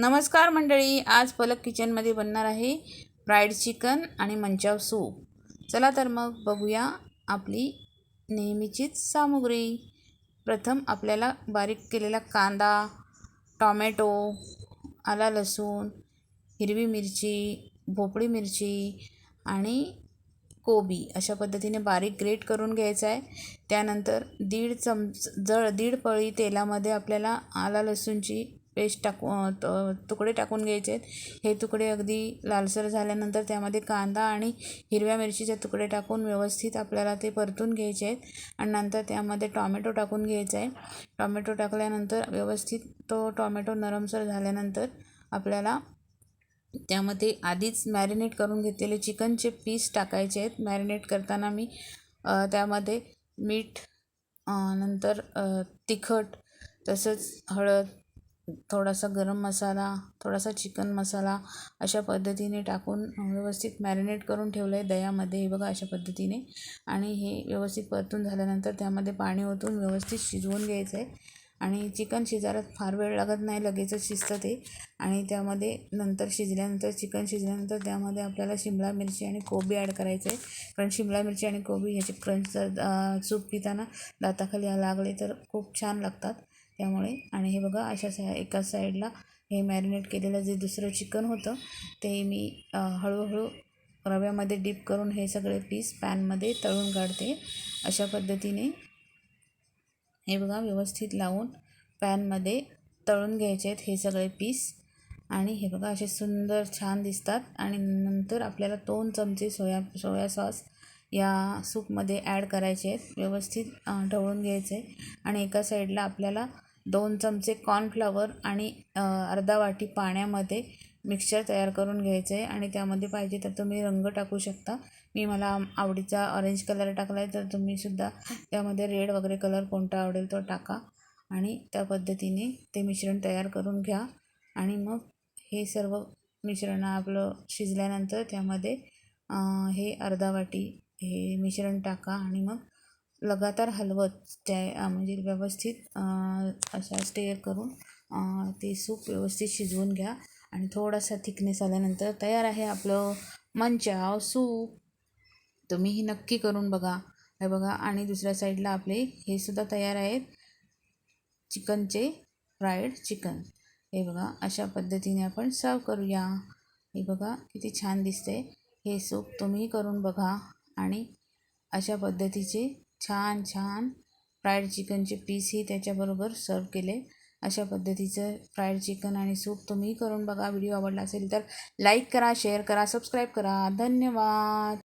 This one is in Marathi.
नमस्कार मंडळी आज पलक किचनमध्ये बनणार आहे फ्राईड चिकन आणि मंचाव सूप. चला तर मग बघूया आपली नेहमीचीच सामुग्री. प्रथम आपल्याला बारीक केलेला कांदा टॉमॅटो आला लसूण हिरवी मिरची भोपळी मिरची आणि कोबी अशा पद्धतीने बारीक ग्रेट करून घ्यायचं आहे. त्यानंतर दीड चमच जळ दीड पळी तेलामध्ये आपल्याला आला लसूणची पेस्ट टाकू तुकडे टाकून घ्यायचे आहेत. हे तुकडे अगदी लालसर झाल्यानंतर त्यामध्ये कांदा आणि हिरव्या मिरचीचे तुकडे टाकून व्यवस्थित आपल्याला ते परतून घ्यायचे आहेत. आणि नंतर त्यामध्ये टॉमॅटो टाकून घ्यायचा आहे टॉमॅटो टाकल्यानंतर व्यवस्थित तो टॉमॅटो नरमसर झाल्यानंतर आपल्याला त्यामध्ये आधीच मॅरिनेट करून घेतलेले चिकनचे पीस टाकायचे आहेत. मॅरिनेट करताना मी त्यामध्ये मीठ नंतर तिखट तसंच हळद थोडासा गरम मसाला थोडासा चिकन मसाला अशा पद्धतीने टाकून व्यवस्थित मॅरिनेट करून ठेवलं आहे दह्यामध्ये. हे बघा अशा पद्धतीने. आणि हे व्यवस्थित परतून झाल्यानंतर त्यामध्ये पाणी ओतून व्यवस्थित शिजवून घ्यायचं आहे आणि चिकन शिजायला फार वेळ लागत नाही लगेचच शिजतं ते. आणि त्यामध्ये नंतर शिजल्यानंतर चिकन शिजल्यानंतर त्यामध्ये आपल्याला शिमला मिरची आणि कोबी ॲड करायचं आहे कारण शिमला मिरची आणि कोबी ह्याचे क्रंच जर सूप पिताना दाताखाली लागले तर खूप छान लागतात. त्यामुळे आणि हे बघा अशा सा एका साईडला हे मॅरिनेट केलेलं जे दुसरं चिकन होतं ते मी हळूहळू रव्यामध्ये डीप करून हे सगळे पीस पॅनमध्ये तळून काढते. अशा पद्धतीने हे बघा व्यवस्थित लावून पॅनमध्ये तळून घ्यायचे आहेत हे सगळे पीस आणि हे बघा असे सुंदर छान दिसतात. आणि नंतर आपल्याला दोन चमचे सोया सोया सॉस या सूपमध्ये ॲड करायचे आहेत. व्यवस्थित ढवळून घ्यायचे. आणि एका साईडला आपल्याला दोन चमचे कॉर्नफ्लॉवर आणि अर्धा वाटी पाण्यामध्ये मिक्सचर तयार करून घ्यायचं आहे आणि त्यामध्ये पाहिजे तर तुम्ही रंग टाकू शकता. मी मला आवडीचा ऑरेंज कलर टाकला आहे तर तुम्हीसुद्धा त्यामध्ये रेड वगैरे कलर कोणता आवडेल तो टाका आणि त्या पद्धतीने ते मिश्रण तयार करून घ्या. आणि मग हे सर्व मिश्रण आपलं शिजल्यानंतर त्यामध्ये हे अर्धा वाटी हे मिश्रण टाका आणि मग लगातार हलवत त्या म्हणजे व्यवस्थित अशा स्टेअर करून ते सूप व्यवस्थित शिजवून घ्या आणि थोडासा थिकनेस आल्यानंतर तयार आहे आपलं मंचाव सूप. तुम्ही ही नक्की करून बघा. हे बघा आणि दुसऱ्या साईडला आपले हे सुद्धा तयार आहेत. चिकनचे फ्राईड चिकन. हे बघा अशा पद्धतीने आपण सर्व करूया. हे बघा किती छान दिसते हे सूप तुम्ही करून बघा आणि अशा पद्धतीचे छान छान फ्राईड चिकनचे पीसही त्याच्याबरोबर सर्व केले. अशा पद्धतीचं फ्राईड चिकन आणि सूप तुम्ही करून बघा. व्हिडिओ आवडला असेल तर लाईक करा शेअर करा सबस्क्राईब करा. धन्यवाद!